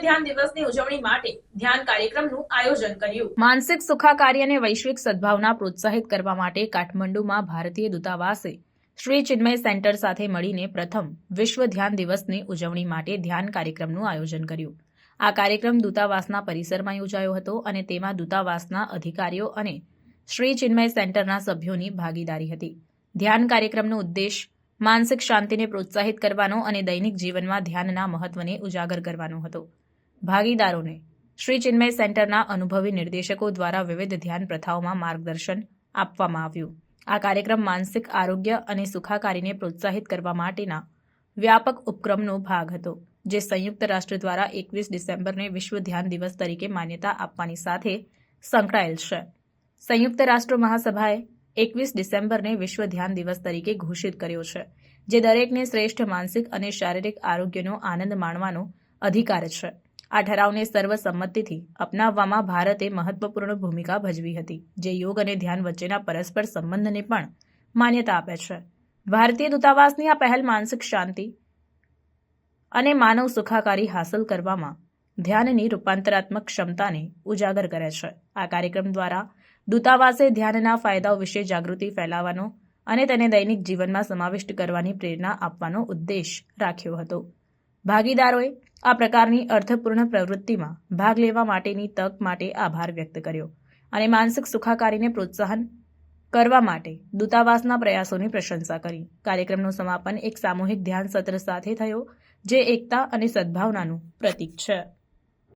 ધ્યાન દિવસની ઉજવણી માટે ધ્યાન કાર્યક્રમનું આયોજન કર્યું. માનસિક સુખાકારી વૈશ્વિક સદભાવના પ્રોત્સાહિત કરવા માટે કાઠમંડુમાં ભારતીય દૂતાવાસે શ્રી ચિન્મય સેન્ટર સાથે મળીને પ્રથમ વિશ્વ ધ્યાન દિવસની ઉજવણી માટે ધ્યાન કાર્યક્રમનું આયોજન કર્યું. આ કાર્યક્રમ દૂતાવાસના પરિસરમાં યોજાયો હતો અને તેમાં દૂતાવાસના અધિકારીઓ અને શ્રી ચિન્મય સેન્ટરના સભ્યોની ભાગીદારી હતી. ધ્યાન કાર્યક્રમનો ઉદ્દેશ માનસિક શાંતિને પ્રોત્સાહિત કરવાનો અને દૈનિક જીવનમાં ધ્યાનના મહત્વને ઉજાગર કરવાનો હતો. ભાગીદારોને શ્રી ચિન્મય સેન્ટરના અનુભવી નિર્દેશકો દ્વારા વિવિધ ધ્યાન પ્રથાઓમાં માર્ગદર્શન આપવામાં આવ્યું. આ કાર્યક્રમ માનસિક આરોગ્ય અને સુખાકારીને પ્રોત્સાહિત કરવા માટેના વ્યાપક ઉપક્રમનો ભાગ હતો, જે સંયુક્ત રાષ્ટ્ર દ્વારા એકવીસ ડિસેમ્બરને વિશ્વ ધ્યાન દિવસ તરીકે માન્યતા આપવાની સાથે સંકળાયેલ છે. સંયુક્ત રાષ્ટ્ર મહાસભાએ એકવીસ ડિસેમ્બરને વિશ્વ ધ્યાન દિવસ તરીકે ઘોષિત કર્યો છે, જે દરેકને શ્રેષ્ઠ માનસિક અને શારીરિક આરોગ્યનો આનંદ માણવાનો અધિકાર છે. આ ઠરાવને સર્વસંમતિથી અપનાવવામાં ભારતે મહત્વપૂર્ણ ભૂમિકા ભજવી હતી, જે યોગ અને ધ્યાન વચ્ચેના પરસ્પર સંબંધને પણ માન્યતા આપે છે. ભારતીય દૂતાવાસની આ પહેલ માનસિક શાંતિ અને માનવ સુખાકારી હાંસલ કરવામાં ધ્યાનની રૂપાંતરાત્મક ક્ષમતાને ઉજાગર કરે છે. આ કાર્યક્રમ દ્વારા દૂતાવાસે ધ્યાનના ફાયદાઓ વિશે જાગૃતિ ફેલાવવાનો અને તેને દૈનિક જીવનમાં સમાવિષ્ટ કરવાની પ્રેરણા આપવાનો ઉદ્દેશ રાખ્યો હતો. ભાગીદારોએ આ પ્રકારની અર્થપૂર્ણ પ્રવૃત્તિમાં ભાગ લેવા માટેની તક માટે આભાર વ્યક્ત કર્યો અને માનસિક સુખાકારીને પ્રોત્સાહન કરવા માટે દૂતાવાસના પ્રયાસોની પ્રશંસા કરી. કાર્યક્રમનું સમાપન એક સામૂહિક ધ્યાન સત્ર સાથે થયો, જે એકતા અને સદભાવનાનું પ્રતીક છે.